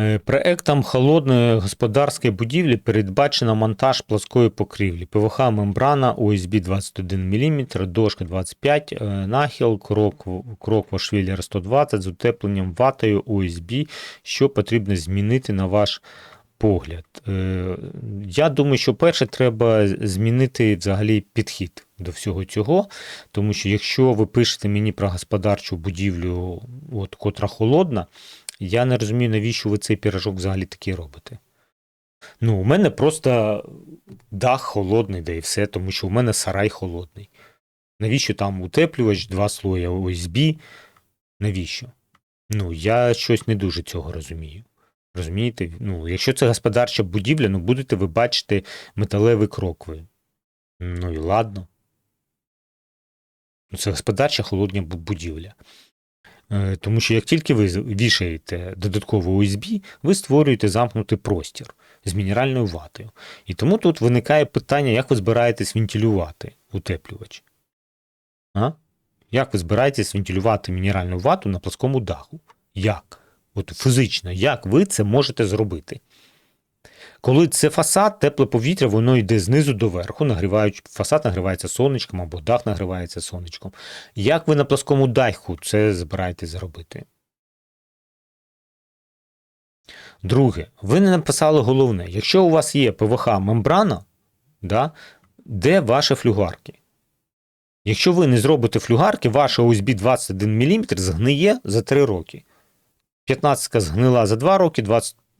Е, Проектом холодної господарської будівлі передбачено монтаж плоскої покрівлі, ПВХ мембрана USB 21 мм, дошка 25, е, нахил, крок, крок Вашвіллера 120 з утепленням ватою USB, що потрібно змінити на ваш погляд. Е, Я думаю, що перше треба змінити взагалі підхід до всього цього, тому що якщо ви пишете мені про господарчу будівлю, от, котра холодна, я не розумію, навіщо ви цей пірожок взагалі такий робите. Ну, у мене просто дах холодний, да і все, тому що у мене сарай холодний. Навіщо там утеплювач, два слоя ОСБ? Навіщо? Ну, я щось не дуже цього розумію. Розумієте? Ну, якщо це господарча будівля, ну будете ви бачити металевий крокви. Ну і ладно. Ну, Це господарча холодня будівля. Е, Тому що як тільки ви вішаєте додатково USB, ви створюєте замкнутий простір з мінеральною ватою. І тому тут виникає питання, як ви збираєтесь вентилювати утеплювач. А? Як ви збираєтесь вентилювати мінеральну вату на плоскому даху? Як? От фізично, як ви це можете зробити? Коли це фасад, тепле повітря, воно йде знизу до верху, нагріваючи, фасад нагрівається сонечком або дах нагрівається сонечком. Як ви на плоскому даху це збираєтесь зробити? Друге, ви не написали головне. Якщо у вас є ПВХ мембрана, да, де ваші флюгарки? Якщо ви не зробите флюгарки, ваша USB 21 мм згниє за 3 роки. 15 згнила за 2 роки,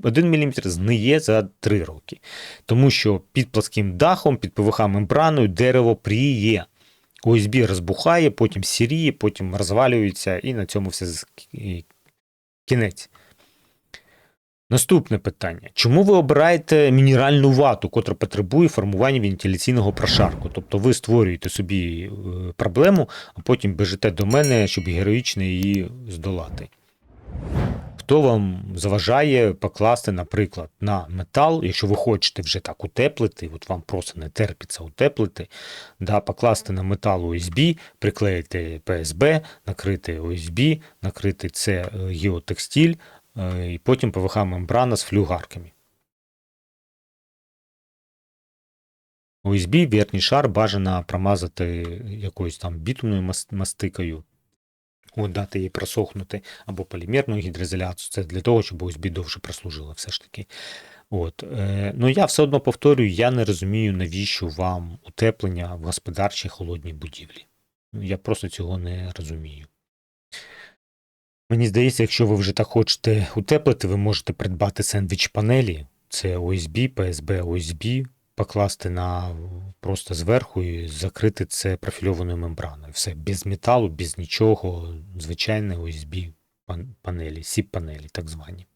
21 мм згниє за 3 роки. Тому що під плоским дахом, під ПВХ мембраною дерево пріє. ОСБ розбухає, потім сіріє, потім розвалюється, і на цьому все кінець. Наступне питання. Чому ви обираєте мінеральну вату, котра потребує формування вентиляційного прошарку? Тобто ви створюєте собі е, проблему, а потім біжите до мене, щоб героїчно її здолати. Хто вам заважає покласти, наприклад, на метал, якщо ви хочете вже так утеплити, от вам просто не терпиться утеплити, да, покласти на метал USB, приклеїти ПСБ, накрити USB, накрити це е, геотекстиль, е, і потім ПВХ мембрана з флюгарками. USB верхній шар бажано промазати якоюсь там бітумною мастикою, от, дати їй просохнути, або полімерною гідроізоляцію. Це для того, щоб USB довше прослужила все ж таки. От. Е, ну я все одно повторюю, я не розумію, навіщо вам утеплення в господарчій холодній будівлі. Ну, Я просто цього не розумію. Мені здається, якщо ви вже так хочете утеплити, ви можете придбати сендвіч панелі. Це OSB, PSB, OSB, покласти на просто зверху і закрити це профільованою мембраною. Все без металу, без нічого, звичайне USB панелі, сіп панелі, так звані.